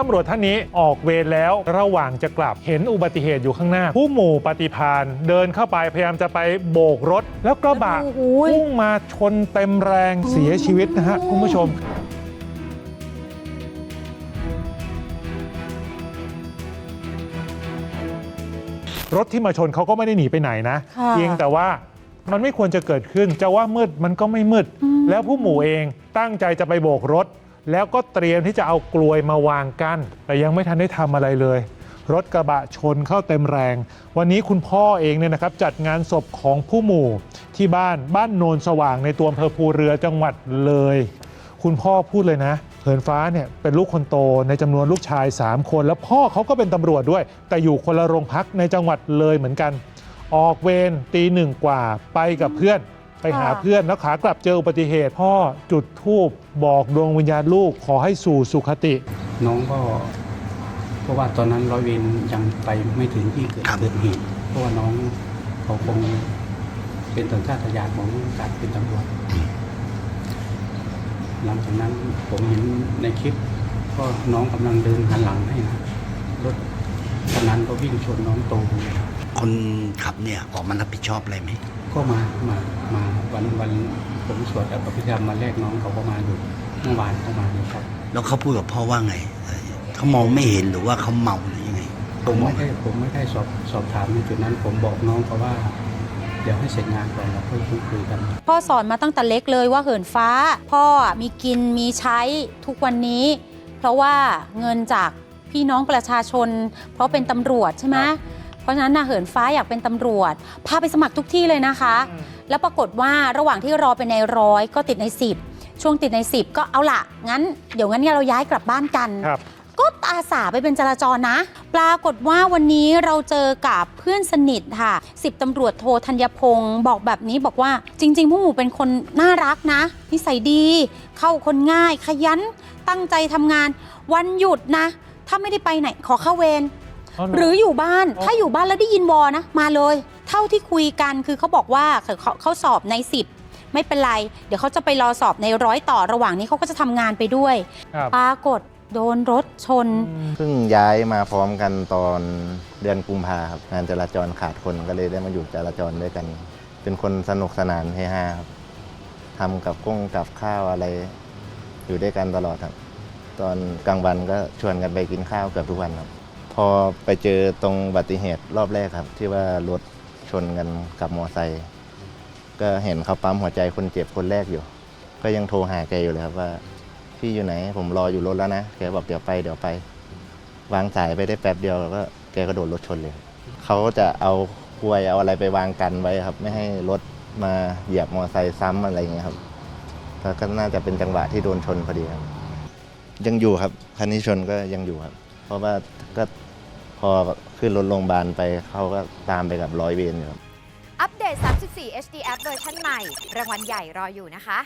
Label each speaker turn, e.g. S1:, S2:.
S1: ตำรวจท่านนี้ออกเวรแล้วระหว่างจะกลับเห็นอุบัติเหตุอยู่ข้างหน้า ผู้หมู่ปฏิพานเดินเข้าไปพยายามจะไปโบกรถ แล้วกระบะ
S2: โอ้โห
S1: พุ่งมาชนเต็มแรงเสียชีวิตนะฮะคุณผู้ชม รถที่มาชนเขาก็ไม่ได้หนีไปไหนนะ
S2: ค่ะ
S1: เพียงแต่ว่ามันไม่ควรจะเกิดขึ้นจะว่ามืดมันก็ไม่มืด แล้วผู้หมู่เองตั้งใจจะไปโบกรถ แล้วก็เตรียมที่จะเอากลวยมาวางกั้นแต่ยังไม่ทันได้ทำอะไรเลย รถกระบะชนเข้าเต็มแรง วันนี้คุณพ่อเองเนี่ยนะครับจัดงานศพของผู้หมู่ที่บ้านบ้านโนนสว่างในตัวอำเภอภูเรือจังหวัดเลย คุณพ่อพูดเลยนะ เหินฟ้าเนี่ยเป็นลูกคนโตในจำนวนลูกชาย 3 คน แล้วพ่อเขาก็เป็นตำรวจด้วย แต่อยู่คนละโรงพักในจังหวัดเลยเหมือนกัน ออกเวรตีหนึ่งกว่าไปกับเพื่อน ไปหา
S2: ค่ะ
S1: เพื่อนแล้วขากลับเจออุบัติเหตุพ่อจุดธูปบอกดวงวิญญาณลูกขอให้สู่สุขติ
S3: น้องก็ เพราะว่าตอนนั้นร้อยเวรยังไปไม่ถึงที่เกิด
S4: ครับ
S3: เกิดเหตุเพราะว่าน้องเขาคงเป็นสัญชาตญาณของการเป็นตำรวจหลังจากนั้นผมเห็นในคลิป ก็น้องกำลังเดินหันหลังให้นะรถคันนั้นก็วิ่งชนน้องโตเลย
S4: ค นขับเนี่ยออกมารับผิดชอบอะไรไหม
S3: ก็มามามาวันวันผมสวดอภิธรรมมาแรกน้องเขาก็มาอยู่เมื่อวานเขามาเลยครับ
S4: แล้วเขาพูดกับพ่อว่าไงเอ่อเขามองไม่เห็นหรือว่าเขาเมาหรือยังไง
S3: ผมไม่ได้ผมไม่ได้สอบสอบถามในจุดนั้น ผมบอกน้องเขาว่า เดี๋ยวให้เสร็จงานก่อนแล้วค่อยพูดคุยกัน
S2: พ่อสอนมาตั้งแต่เล็กเลยว่าเหินฟ้า พ่อมีกินมีใช้ทุกวันนี้ เพราะว่าเงินจากพี่น้องประชาชน เพราะเป็นตำรวจใช่ไหม เพราะฉะนั้นนะเหินฟ้าอยากเป็นตำรวจ พาไปสมัครทุกที่เลยนะคะ แล้วปรากฏว่าระหว่างที่รอเป็นในร้อยก็ติดใน 10 ช่วงติดใน 10 ก็เอาละงั้น เดี๋ยวงั้นเนี่ยเราย้ายกลับบ้านกัน
S1: ครับ
S2: ก็อาสาไปเป็นจราจรนะ ปรากฏว่าวันนี้เราเจอกับเพื่อนสนิทค่ะสิบตำรวจโทธัญพงศ์บอกแบบนี้บอกว่าจริงๆผู้หมู่เป็นคนน่ารักนะ นิสัยดี เข้าคนง่าย ขยันตั้งใจทำงาน วันหยุดนะ ถ้าไม่ได้ไปไหนขอเข้าเวร หรืออยู่บ้าน
S1: อ๋อ
S2: ถ้าอยู่บ้านแล้วได้ยินวอนะ มาเลย เท่าที่คุยกันคือเขาบอกว่าเขาเขาเขาสอบใน 10 ไม่เป็นไร เดี๋ยวเขาจะไปรอสอบในร้อยต่อระหว่างนี้เขาก็จะทำงานไปด้วย
S1: ครับ
S2: ปรากฏโดนรถชน
S5: เพิ่งย้ายมาพร้อมกันตอนเดือนกุมภาครับงานจราจรขาดคนก็เลยได้มาอยู่จราจรด้วยกัน เป็นคนสนุกสนานเฮฮาครับทำกับก้งกับข้าวอะไร อยู่ด้วยกันตลอดครับ ตอนกลางวันก็ชวนกันไปกินข้าวเกือบทุกวันครับพ อไปเจอตรงอุบัติเหตุรอบแรกครับ ที่ว่ารถชนกันกับมอไซค์ก็เห็นเขาปั๊มหัวใจคนเจ็บคนแรกอยู่ ก็ยังโทรหาแกอยู่เลยครับว่า พี่อยู่ไหน ผมรออยู่รถแล้วนะแกบอกเดี๋ยวไปเดี๋ยวไป วางสายไปได้แป๊บเดียวแล้วก็แกก็โดนรถชนเลยเขาจะเอากลวยเอาอะไรไปวางกันไว้ครับ ไม่ให้รถมาเหยียบมอเตอร์ไซค์ซ้ำอะไรอย่างเงี้ยครับแล้วก็น่าจะเป็นจังหวะที่โดนชนพอดีครับ ยังอยู่ครับคันนี้ชนก็ยังอยู่ครับ เพราะว่าก็ พอขึ้นรถโรงพยาบาลไปเขาก็ตามไปกับร้อยเวรอยู่ครับ
S6: อัปเดต 34 HD App เวอร์ชันใหม่ รางวัลใหญ่รออยู่นะคะ